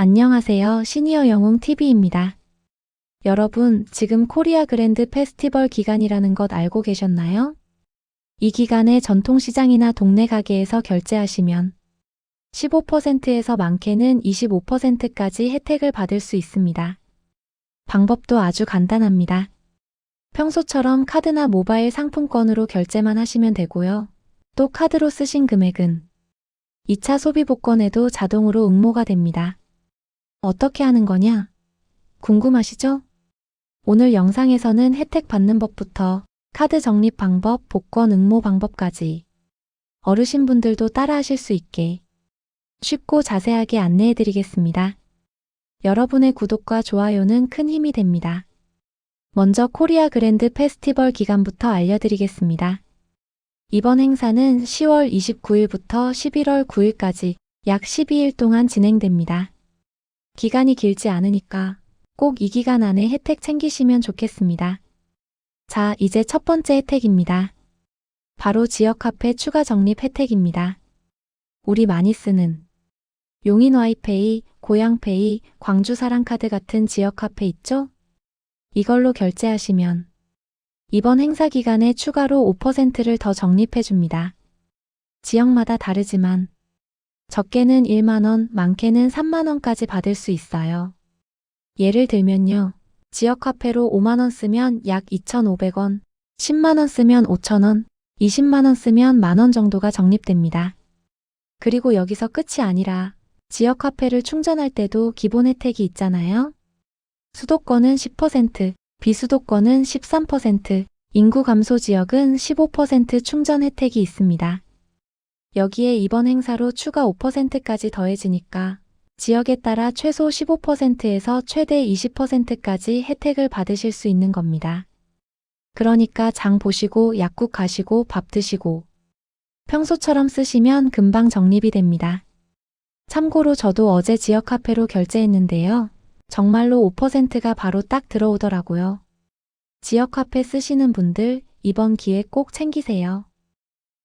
안녕하세요. 시니어 영웅 TV입니다. 여러분, 지금 코리아 그랜드 페스티벌 기간이라는 것 알고 계셨나요? 이 기간에 전통시장이나 동네 가게에서 결제하시면 15%에서 많게는 25%까지 혜택을 받을 수 있습니다. 방법도 아주 간단합니다. 평소처럼 카드나 모바일 상품권으로 결제만 하시면 되고요. 또 카드로 쓰신 금액은 2차 소비 복권에도 자동으로 응모가 됩니다. 어떻게 하는 거냐? 궁금하시죠? 오늘 영상에서는 혜택 받는 법부터 카드 적립 방법, 복권 응모 방법까지 어르신분들도 따라하실 수 있게 쉽고 자세하게 안내해 드리겠습니다. 여러분의 구독과 좋아요는 큰 힘이 됩니다. 먼저 코리아 그랜드 페스티벌 기간부터 알려드리겠습니다. 이번 행사는 10월 29일부터 11월 9일까지 약 12일 동안 진행됩니다. 기간이 길지 않으니까 꼭 이 기간 안에 혜택 챙기시면 좋겠습니다. 자, 이제 첫 번째 혜택입니다. 바로 지역 카페 추가 적립 혜택입니다. 우리 많이 쓰는 용인 와이페이, 고양페이, 광주 사랑카드 같은 지역 카페 있죠? 이걸로 결제하시면 이번 행사 기간에 추가로 5%를 더 적립해 줍니다. 지역마다 다르지만 적게는 1만원, 많게는 3만원까지 받을 수 있어요. 예를 들면요. 지역 카페로 5만원 쓰면 약 2,500원, 10만원 쓰면 5,000원, 20만원 쓰면 만원 정도가 적립됩니다. 그리고 여기서 끝이 아니라 지역 카페를 충전할 때도 기본 혜택이 있잖아요. 수도권은 10%, 비수도권은 13%, 인구 감소 지역은 15% 충전 혜택이 있습니다. 여기에 이번 행사로 추가 5%까지 더해지니까 지역에 따라 최소 15%에서 최대 20%까지 혜택을 받으실 수 있는 겁니다. 그러니까 장 보시고 약국 가시고 밥 드시고 평소처럼 쓰시면 금방 적립이 됩니다. 참고로 저도 어제 지역 카페로 결제했는데요. 정말로 5%가 바로 딱 들어오더라고요. 지역 카페 쓰시는 분들 이번 기회 꼭 챙기세요.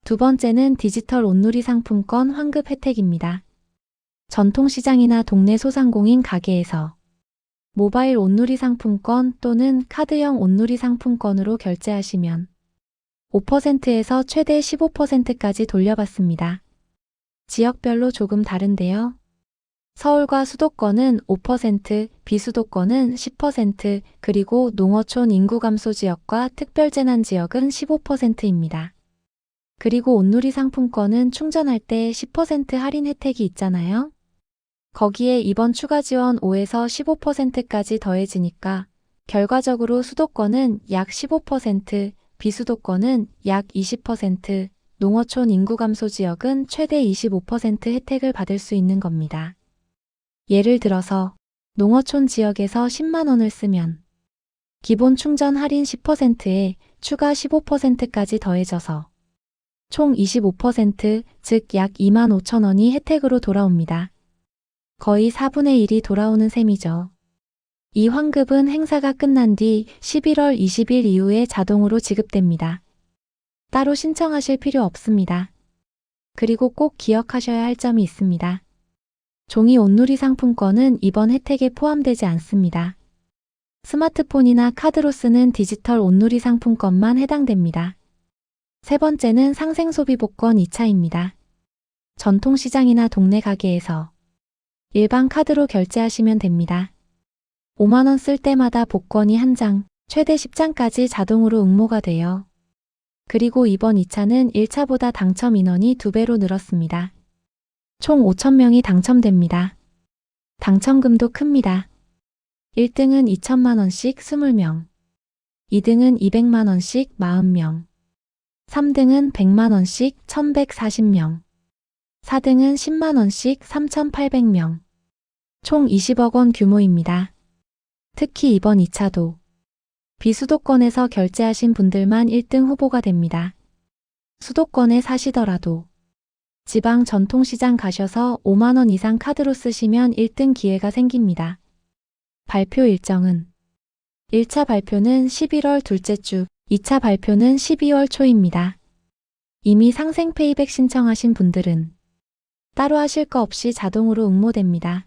두 번째는 디지털 온누리 상품권 환급 혜택입니다. 전통시장이나 동네 소상공인 가게에서 모바일 온누리 상품권 또는 카드형 온누리 상품권으로 결제하시면 5%에서 최대 15%까지 돌려받습니다. 지역별로 조금 다른데요. 서울과 수도권은 5%, 비수도권은 10%, 그리고 농어촌 인구 감소 지역과 특별재난 지역은 15%입니다. 그리고 온누리 상품권은 충전할 때 10% 할인 혜택이 있잖아요. 거기에 이번 추가 지원 5에서 15%까지 더해지니까 결과적으로 수도권은 약 15%, 비수도권은 약 20%, 농어촌 인구 감소 지역은 최대 25% 혜택을 받을 수 있는 겁니다. 예를 들어서 농어촌 지역에서 10만 원을 쓰면 기본 충전 할인 10%에 추가 15%까지 더해져서 총 25%, 즉 약 2만 5천 원이 혜택으로 돌아옵니다. 거의 4분의 1이 돌아오는 셈이죠. 이 환급은 행사가 끝난 뒤 11월 20일 이후에 자동으로 지급됩니다. 따로 신청하실 필요 없습니다. 그리고 꼭 기억하셔야 할 점이 있습니다. 종이 온누리 상품권은 이번 혜택에 포함되지 않습니다. 스마트폰이나 카드로 쓰는 디지털 온누리 상품권만 해당됩니다. 세 번째는 상생소비복권 2차입니다. 전통시장이나 동네 가게에서 일반 카드로 결제하시면 됩니다. 5만원 쓸 때마다 복권이 한 장, 최대 10장까지 자동으로 응모가 돼요. 그리고 이번 2차는 1차보다 당첨 인원이 2배로 늘었습니다. 총 5천명이 당첨됩니다. 당첨금도 큽니다. 1등은 2천만원씩 20명, 2등은 200만원씩 40명, 3등은 100만원씩 1140명, 4등은 10만원씩 3800명, 총 20억 원 규모입니다. 특히 이번 2차도 비수도권에서 결제하신 분들만 1등 후보가 됩니다. 수도권에 사시더라도 지방 전통시장 가셔서 5만원 이상 카드로 쓰시면 1등 기회가 생깁니다. 발표 일정은 1차 발표는 11월 둘째 주, 2차 발표는 12월 초입니다. 이미 상생 페이백 신청하신 분들은 따로 하실 거 없이 자동으로 응모됩니다.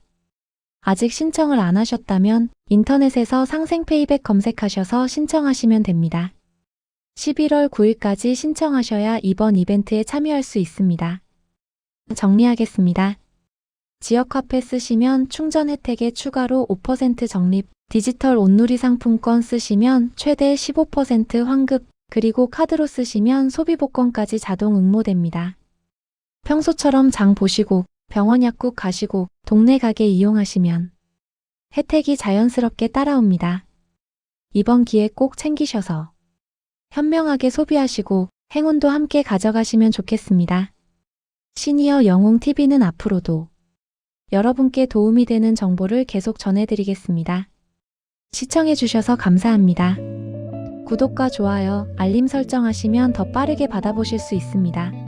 아직 신청을 안 하셨다면 인터넷에서 상생 페이백 검색하셔서 신청하시면 됩니다. 11월 9일까지 신청하셔야 이번 이벤트에 참여할 수 있습니다. 정리하겠습니다. 지역 화폐 쓰시면 충전 혜택에 추가로 5% 적립, 디지털 온누리 상품권 쓰시면 최대 15% 환급, 그리고 카드로 쓰시면 소비복권까지 자동 응모됩니다. 평소처럼 장 보시고 병원 약국 가시고 동네 가게 이용하시면 혜택이 자연스럽게 따라옵니다. 이번 기회 꼭 챙기셔서 현명하게 소비하시고 행운도 함께 가져가시면 좋겠습니다. 시니어 영웅TV는 앞으로도 여러분께 도움이 되는 정보를 계속 전해드리겠습니다. 시청해주셔서 감사합니다. 구독과 좋아요, 알림 설정하시면 더 빠르게 받아보실 수 있습니다.